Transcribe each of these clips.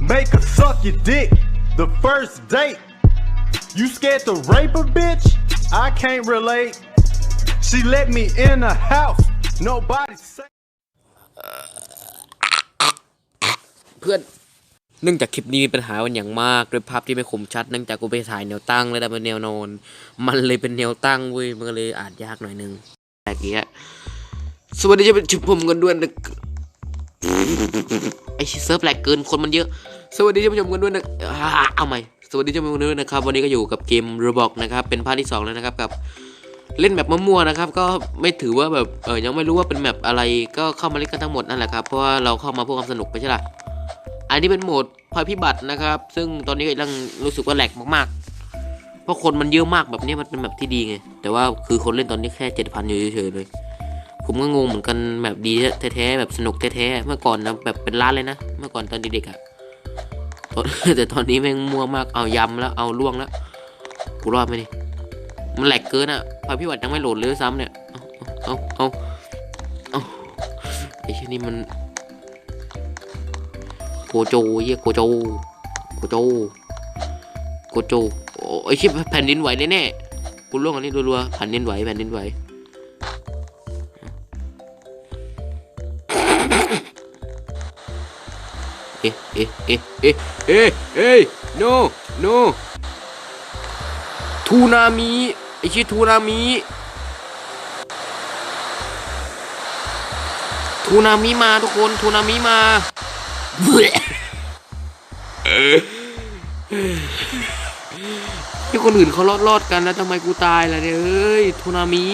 Make her suck your dick. The first date. You scared to rape a bitch? I can't relate. She let me in the house. Nobody say. เพื่อนเนื่องจากคลิปนี้มีปัญหาวันอย่างมากด้วยภาพที่ไม่คมชัดเนื่องจากกูไปถ่ายแนวตั้งแล้วแต่เป็นแนวนอน มันเลยเป็นแนวตั้งเว้ยมันก็เลยอ่านยากหน่อยนึงแต่กี้อะสวัสดีจะเป็นชุมผมกันด้วยนะ ไอชิเซิร์ฟแหลกเกินคนมันเยอะ สวัสดีท่านผู้ชมกันด้วยนะเอาใหม่สวัสดีท่านผู้ชมกันด้วยนะครับ วันนี้ก็อยู่กับเกม Roblox นะครับ เป็นภาคที่สองแล้วนะครับกับเล่นแบบมั่วๆนะครับ ก็ไม่ถือว่าแบบเออยังไม่รู้ว่าเป็นแมปอะไรก็เข้ามาเล่นกันทั้งหมดนั่นแหละครับเพราะว่าเราเข้ามาเพื่อความสนุกไม่ใช่ล่ะอันนี้เป็นโหมดภัยพิบัตินะครับ ซึ่งตอนนี้ก็ยังรู้สึกว่าแหลกมากๆ เพราะคนมันเยอะมากแบบนี้มันเป็นแบบที่ดีไงแต่ว่าคือคนเล่นตอนนี้แค่เจ็ดพันอยู่เฉยๆเลย ผมก็งงเหมือนกันแบบดีแท้ๆแบบสนุกแท้ๆเมื่อก่อนนะแบบเป็นล้านเลยนะเมื่อก่อนตอนเด็กๆอะตอนแต่ตอนนี้แม่งมั่วมากเอายำแล้วเอาล่วงแล้วกูรอดไหมนี่มันแหลกเกินอะภัยพิบัติยังไม่โหลดเลยด้วยซ้ำเนี่ยเอาเอาเอาไอ้เช่นนี้มันโกโจเยี่ยโกโจโกโจโกโจโอ้ไอชิบแผ่นดินไหวแน่ๆกูล่วงอันนี้รัวๆแผ่นดินไหวแผ่นดินไหว เอ๊ะเอ๊ะเอ๊ะเอ๊ะเอ๊ะเอ๊ะ no no ทูนามิไอชิทูนามิทูนามิมาทุกคนทูนามิมาที่คนอื่นเขารอดรอดๆกันแล้วทำไมกูตายล่ะเนี่ยเอ้ยทูนามิ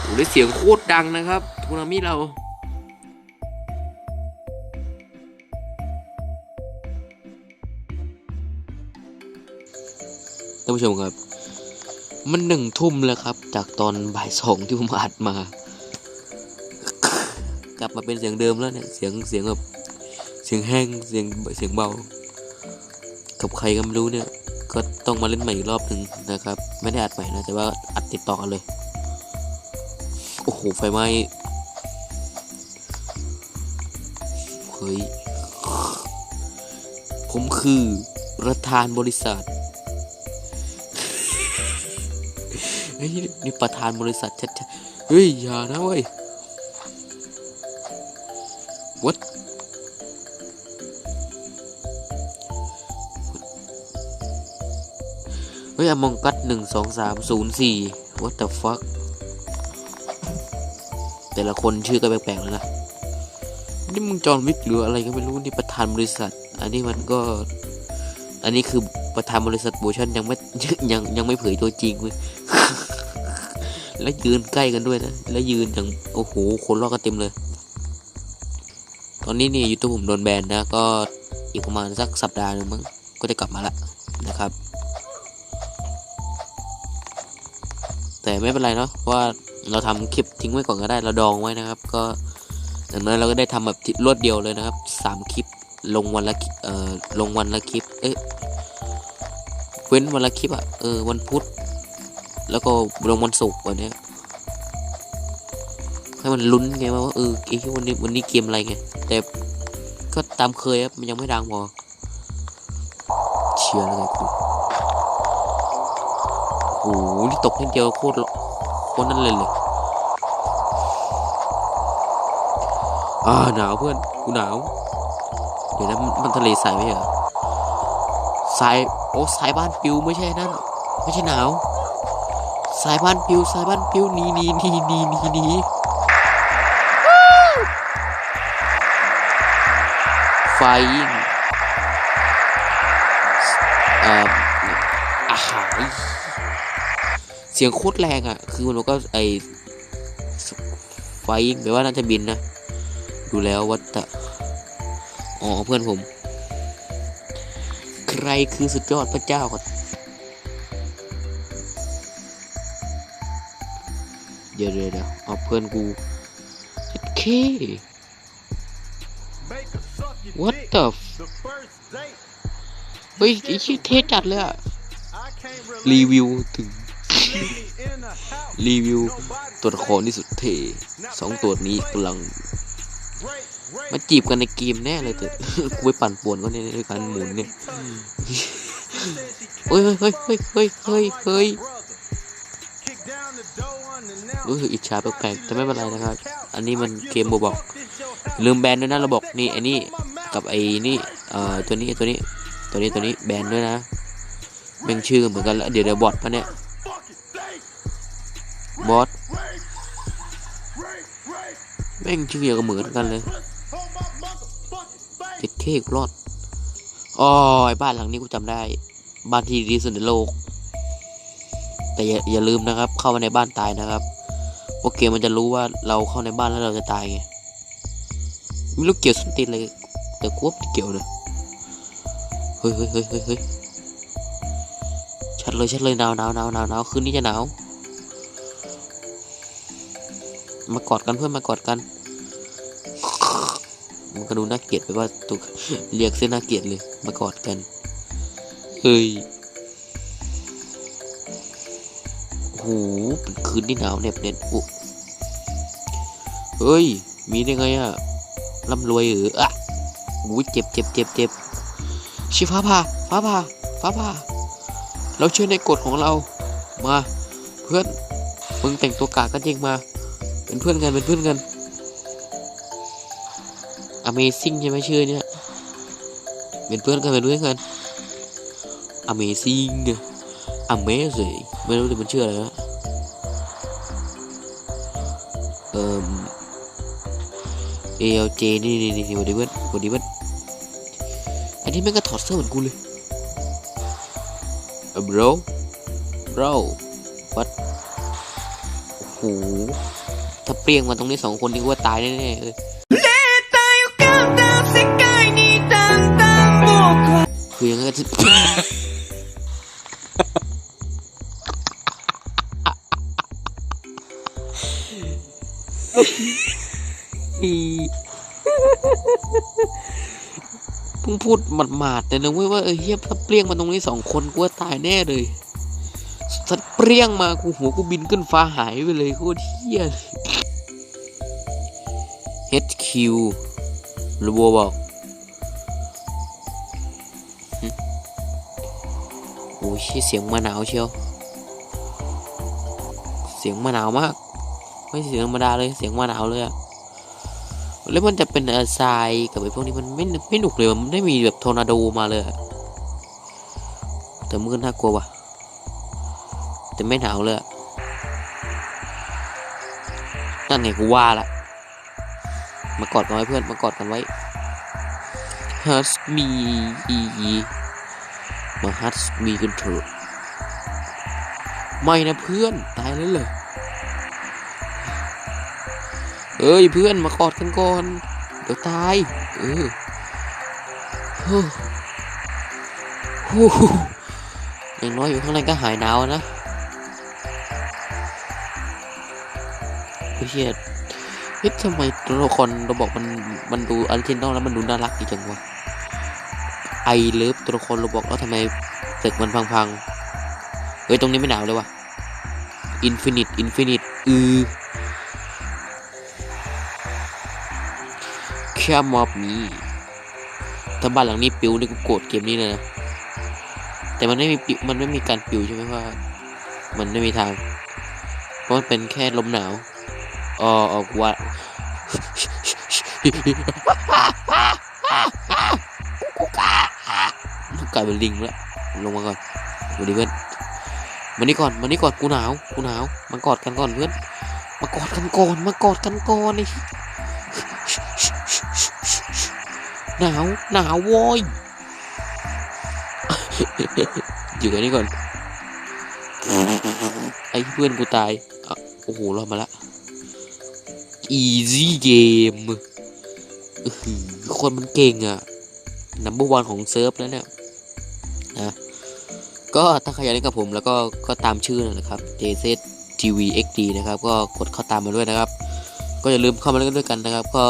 โอ้ได้เสียงโคตรดังนะครับทูนามิเรา ท่านผู้ชมครับ มันหนึ่งทุ่มแล้วครับ จากตอนบ่ายสองที่ผมอัดมา กลับมาเป็นเสียงเดิมแล้วเนี่ยเสียงเสียงแบบเสียงแห้งเสียงเสียงเบา กับใครก็ไม่รู้เนี่ย ก็ต้องมาเล่นใหม่อีกรอบหนึ่งนะครับ ไม่ได้อัดใหม่นะแต่ว่าอัดติดต่อกันเลย โอ้โหไฟไหม้เฮ้ยผมคือประธานบริษัท เฮ้ยนี่ประธานบริษัทชัดๆเฮ้ยอย่านะเว้ย what เฮ้ยอมองกัดหนึ่งสองสามศูนย์สี่ what the fuck แต่ละคนชื่อก็แปลกๆแล้วนะนี่มึงจอนวิกหรืออะไรก็ไม่รู้นี่ประธานบริษัท อันนี้มันก็ อันนี้คือประธานบริษัทโบชันยังไม่ยังยังไม่เผยตัวจริงเว้ย แล้วยืนใกล้กันด้วยนะ แล้วยืนอย่างโอ้โหคนรอกันเต็มเลย ตอนนี้นี่ยูทูบผมโดนแบนนะ ก็อีกประมาณสักสัปดาห์หนึงมั้งก็จะกลับมาละนะครับ แต่ไม่เป็นไรเนาะว่าเราทำคลิปทิ้งไว้ก่อนก็ได้เราดองไว้นะครับ ก็อย่างนั้นเราก็ได้ทำแบบรวดเดียวเลยนะครับสามคลิปลงวันละคลิปเอ่อลงวันละคลิปเอ๊ะเว้นวันละคลิปอะเออวันพุธ แล้วก็ลงวันศุกร์วันนี้ให้มันลุ้นไงว่าเออไอ้วันนี้วันนี้เกมอะไรไงแต่ก็ตามเคยครับมันยังไม่ดังพอเชียร์แล้วไงกูโอ้โหนี่ตกนิดเดียวโคตรโคตรนั่นเลยเลยอ่าหนาวเพื่อนกูหนาว เดี๋ยวนะมันมันทะเลทรายไหมเหรอทรายโอ้ทรายบ้านปิวไม่ใช่นั่นไม่ใช่หนาว สายบ้านปิวสายบ้านปิวหนีหนีหนีหนีหนีหนีไฟเอ่ออาหารเสียงโคตรแรงอะ คือมันก็ไอไฟแปลว่าน่าจะบินนะ ดูแล้ววัตตะอ๋อเพื่อนผม ใครคือสุดยอดพระเจ้าก่ เดี๋ยวเดี๋ยวเอาเพื่อนกูโอเค what the f- เฮ้ยไอชื่อเทจัดเลยอะรีวิวถึง รีวิวตัวละครที่สุดเท่สองตัวนี้กำลัง มาจีบกันในเกมแน่เลยแต่กูไปปั่นป่วนก็ในในการหมุนเนี่ย เฮ้ยเฮ้ยเฮ้ยเฮ้ยเฮ้ยเฮ้ย รู้สึกอิจฉาแปลกๆแต่ไม่เป็นไรนะครับ อันนี้มันเกมบบอก ลืมแบนด้วยนะเราบอกนี่ไอ้นี่กับไอ้นี่เอ่อตัวนี้ตัวนี้ตัวนี้ตัวนี้แบนด้วยนะแม่งชื่อเหมือนกันแล้วเดี๋ยวเดี๋ยวบอทปะเนี่ยบอทแม่งชื่อเดียวกันเหมือนกันเลยเจ็ดเคกรอดอ๋อไอ้บ้านหลังนี้กูจำได้ บ้านที่ดีสุดในโลก แต่อย่าอย่าลืมนะครับ เข้ามาในบ้านตายนะครับ เพราะเกมมันจะรู้ว่าเราเข้าในบ้านแล้วเราจะตายไงไม่รู้เกี่ยวสนติเลยแต่กูว่าเกี่ยวเลยเฮ้ยเฮ้ยเฮ้ยเฮ้ยเฮ้ยชัดเลยชัดเลยหนาวหนาวหนาวหนาวหนาวคืนนี้จะหนาวมากอดกันเพื่อนมากอดกันมันก็ดูน่าเกลียดไปว่าตุกเรียกเส้นน่าเกลียดเลยมากอดกันเฮ้ย หเป็นคืนที่หนาวเหน็บเหน็บอุเฮ้ย มีได้ไงอะร่ำรวยหรออะอุ้ยเจ็บเจ็บเจ็บเจ็บชิฟ้าผ่าฟ้าผ่าฟ้าผ่าเราเชื่อในกฎของเรา มา เพื่อน มึงแต่งตัวกากกันจริงมา เป็นเพื่อนกัน เป็นเพื่อนกัน Amazing ใช่ไหมชื่อเนี่ย เป็นเพื่อนกัน เป็นเพื่อนกัน Amazing Amazing ไม่รู้เลยมันชื่ออะไรนะ เอ่อ ALJ นี่นี่นี่วันนี้เพื่อนวันนี้เพื่อนอันนี้แม่งก็ถอดเสื้อเหมือนกูเลยเออ bro bro what โอ้โหถ้าเปรี้ยงมาตรงนี้สองคนนี่กูว่าตายแน่ๆเลยคือยังไง เพิ่งพูดหมาดๆแต่นึกไว้ว่าเออเฮียถ้าเปรี้ยงมาตรงนี้สองคนกูว่าตายแน่เลยสัตว์เปรี้ยงมากูหัวกูบินขึ้นฟ้าหายไปเลยโคตรเฮียเลย HQ ระบัวบอกโอ้ยเสียงมะนาวเชียว เสียงมะนาวมาก ไม่เสียงธรรมดาเลยเสียงมะนาวเลยอะแล้วมันจะเป็นเออทรายกับไอ้พวกนี้มันไม่ไม่หนุกเลยมันไม่มีแบบทอร์นาโดมาเลยแต่มันก็น่ากลัวว่ะแต่ไม่หนาวเลยนั่นไงกูว่าละมากอดกันไว้เพื่อนมากอดกันไว้ Hurt me มา Hurt me กันเถอะไม่นะเพื่อนตายแล้วเลย อ้ยเพื่อนมากอดกันก่อน เดี๋ยวตาย เออโอ้โหอย่างน้อยอยู่ข้างในก็หายหนาวนะเฮ้ยเชี่ยเฮ้ยทำไมตัวละครเราบอกมันมันดูออริจินอลแล้วมันดูน่ารักดีจังวะไอเลิฟตัวละครเราบอกแล้วทำไมตึกมันพังๆเฮ้ยตรงนี้ไม่หนาวเลยวะอินฟินิตอินฟินิตอือ แค่มอบมีถ้าบ้านหลังนี้ปิวนี่กูโกรธเกมนี้เลยนะ แต่มันไม่มีปิวมันไม่มีการปิวใช่ไหมว่า มันไม่มีทาง เพราะมันเป็นแค่ลมหนาวอ๋อออกว่ากลายเป็นลิงแล้วลงมาก่อนดูดิเพื่อนมานี่ก่อนมานี่ก่อนกูหนาวกูหนาวมากอดกันก่อนเพื่อนมากอดกันก่อนมากอดกันก่อนไอ้ หนาว หนาวโว้ยอยู่กันนี่ก่อน ไอ้เพื่อนกูตายอโอ้โห รอดมาละ easy game คนมันเก่งอะ number one ของเซิร์ฟแล้วเนี่ยนะก็ถ้าใครอยากเล่นกับผมแล้วก็ก็ตามชื่อนะครับ JZ TV XD นะครับ ก็กดเข้าตามมาด้วยนะครับ ก็อย่าลืมเข้ามาเล่นด้วยกันนะครับ ก็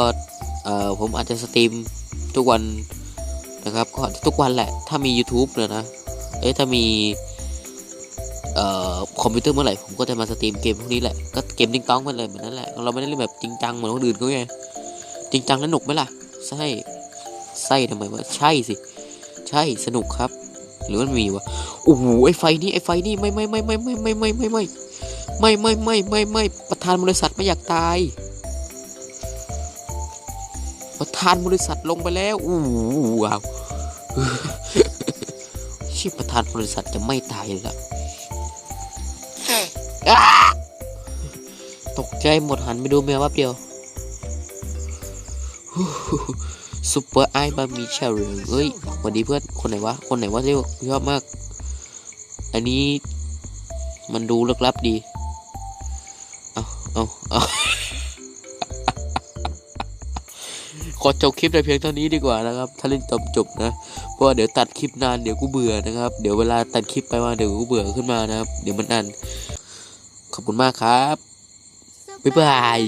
เอ่อผมอาจจะสตรีม ทุกวันนะครับก็ทุกวันแหละ ถ้ามี YouTube เนี่ยนะเอ้ยถ้ามีเอ่อคอมพิวเตอร์เมื่อไหร่ผมก็จะมาสตรีมเกมพวกนี้แหละก็เกมติ๊งต้องไปเลยเหมือนนั้นแหละเราไม่ได้เล่นแบบจริงจังเหมือนคนอื่นเขาไงจริงจังแล้วหนุกไหมล่ะใช่ใช่ทำไมวะใช่สิ ใช่สนุกครับ หรือมันมีวะโอ้โหไอไฟนี่ไอไฟนี่ไม่ไม่ไม่ไม่ไม่ไม่ไม่ไม่ไม่ไม่ไม่ไม่ไม่ไม่ประธานบริษัทไม่อยากตาย ธานบริษัทลงไปแล้ว อู้หูว้าวชิบประธานบริษัทจะไม่ตายเลยละอ้าตกใจหมดหันไปดูแมวแป๊บเดียวซุปเปอร์ไอบามีเชลล์เอ้ยสวัสดีเพื่อนคนไหนวะ คนไหนวะเรียกชอบมาก อันนี้มันดูลึกลับดี อจบคลิปในเพียงเท่านี้ดีกว่านะครับ ถ้าเล่นตอนจบนะ เพราะว่าเดี๋ยวตัดคลิปนานเดี๋ยวกูเบื่อนะครับ เดี๋ยวเวลาตัดคลิปไปมาเดี๋ยวกูเบื่อขึ้นมานะครับ เดี๋ยวมันนานขอบคุณมากครับ บ๊ายบาย